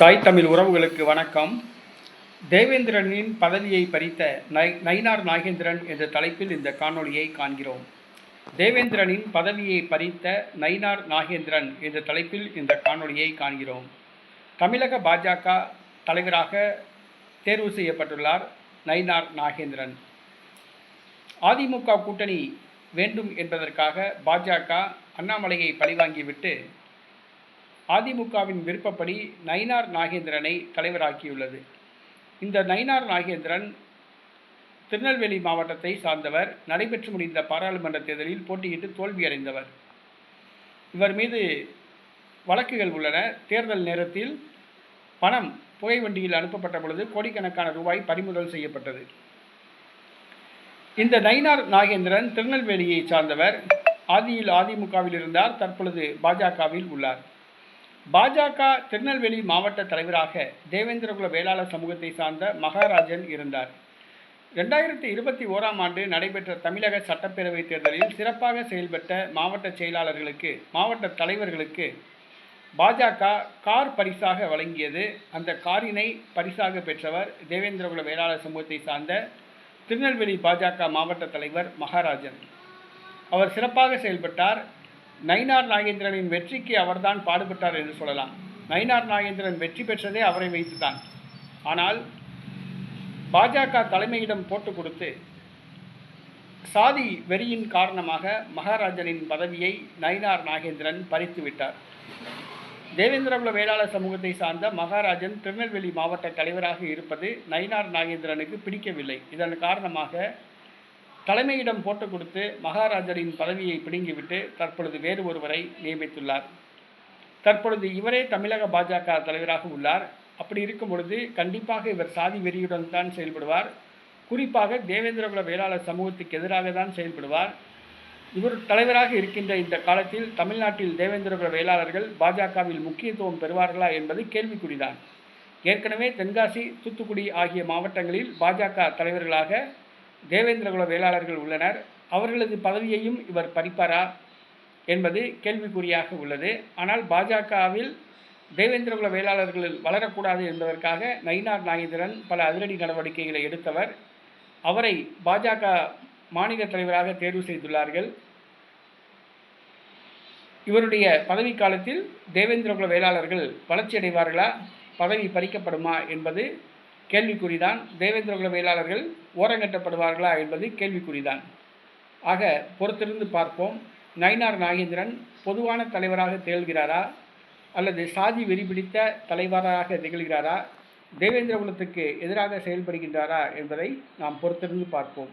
தாய் தமிழ் உறவுகளுக்கு வணக்கம். தேவேந்திரனின் பதவியை பறித்த நை நயினார் நாகேந்திரன் என்ற தலைப்பில் இந்த காணொளியை காண்கிறோம். தேவேந்திரனின் பதவியை பறித்த நயினார் நாகேந்திரன் என்ற தலைப்பில் இந்த காணொளியை காண்கிறோம். தமிழக பாஜக தலைவராக தேர்வு செய்யப்பட்டுள்ளார் நயினார் நாகேந்திரன். அதிமுக கூட்டணி வேண்டும் என்பதற்காக பாஜக அண்ணாமலையை பழிவாங்கிவிட்டு அதிமுகவின் விருப்பப்படி நயினார் நாகேந்திரனை தலைவராக்கியுள்ளது. இந்த நயினார் நாகேந்திரன் திருநெல்வேலி மாவட்டத்தை சார்ந்தவர். நடைபெற்று முடிந்த பாராளுமன்ற தேர்தலில் போட்டியிட்டு தோல்வியடைந்தவர். இவர் மீது வழக்குகள் உள்ளன. தேர்தல் நேரத்தில் பணம் புகை வண்டியில் அனுப்பப்பட்ட பொழுது கோடிக்கணக்கான ரூபாய் பறிமுதல் செய்யப்பட்டது. இந்த நயினார் நாகேந்திரன் திருநெல்வேலியை சார்ந்தவர். ஆதியில் அதிமுகவில் இருந்தார். தற்பொழுது பாஜகவில் உள்ளார். பாஜக திருநெல்வேலி மாவட்ட தலைவராக தேவேந்திரகுல வேளாளர் சமூகத்தை சார்ந்த மகாராஜன் இருந்தார். ரெண்டாயிரத்தி இருபத்தி ஓராம் ஆண்டு நடைபெற்ற தமிழக சட்டப்பேரவைத் தேர்தலில் சிறப்பாக செயல்பட்ட மாவட்ட செயலாளர்களுக்கு மாவட்ட தலைவர்களுக்கு பாஜக கார் பரிசாக வழங்கியது. அந்த காரினை பரிசாக பெற்றவர் தேவேந்திரகுல வேளாளர் சமூகத்தை சார்ந்த திருநெல்வேலி பாஜக மாவட்ட தலைவர் மகாராஜன். அவர் சிறப்பாக செயல்பட்டார். நயினார் நாகேந்திரனின் வெற்றிக்கு அவர்தான் பாடுபட்டார் என்று சொல்லலாம். நயினார் நாகேந்திரன் வெற்றி பெற்றதே அவரை வைத்துதான் ஆனால் பாஜக தலைமையிடம் போட்டு கொடுத்து சாதி வெறியின் காரணமாக மகாராஜனின் பதவியை நயினார் நாகேந்திரன் பறித்து விட்டார். தேவேந்திரகுல வேளாளர் சமூகத்தை சார்ந்த மகாராஜன் திருநெல்வேலி மாவட்ட தலைவராக இருப்பது நயினார் நாகேந்திரனுக்கு பிடிக்கவில்லை. இதன் காரணமாக தலைமையிடம் போட்டு கொடுத்து மகாராஜரின் பதவியை பிடுங்கிவிட்டு தற்பொழுது வேறு ஒருவரை நியமித்துள்ளார். தற்பொழுது இவரே தமிழக பாஜக தலைவராக உள்ளார். அப்படி இருக்கும் பொழுது கண்டிப்பாக இவர் சாதி வெறியுடன் தான் செயல்படுவார். குறிப்பாக தேவேந்திரகுல வேளாளர் சமூகத்துக்கு எதிராக தான் செயல்படுவார். இவர் தலைவராக இருக்கின்ற இந்த காலத்தில் தமிழ்நாட்டில் தேவேந்திரகுல வேளாளர்கள் பாஜகவில் முக்கியத்துவம் பெறுவார்களா என்பது கேள்விக்குறிதான். ஏற்கனவே தென்காசி தூத்துக்குடி ஆகிய மாவட்டங்களில் பாஜக தலைவர்களாக தேவேந்திரகுல வேளாளர்கள் உள்ளனர். அவர்களது பதவியையும் இவர் பறிப்பாரா என்பது கேள்விக்குறியாக உள்ளது. ஆனால் பாஜகவில் தேவேந்திரகுல வேளாளர்கள் வளரக்கூடாது என்பதற்காக நயினார் நாகேந்திரன் பல அதிரடி நடவடிக்கைகளை எடுத்தவர். அவரை பாஜக மாநில தலைவராக தேர்வு செய்துள்ளார்கள். இவருடைய பதவிக்காலத்தில் தேவேந்திரகுல வேளாளர்கள் வளர்ச்சியடைவார்களா? பதவி பறிக்கப்படுமா என்பது கேள்விக்குறிதான். தேவேந்திரகுல மேலாளர்கள் ஓரங்கட்டப்படுவார்களா என்பது கேள்விக்குறிதான். ஆக பொறுத்திருந்து பார்ப்போம். நயினார் நாகேந்திரன் பொதுவான தலைவராக திகழ்கிறாரா? அல்லது சாதி வெறி பிடித்த தலைவராக திகழ்கிறாரா? தேவேந்திரகுலத்துக்கு எதிராக செயல்படுகின்றாரா என்பதை நாம் பொறுத்திருந்து பார்ப்போம்.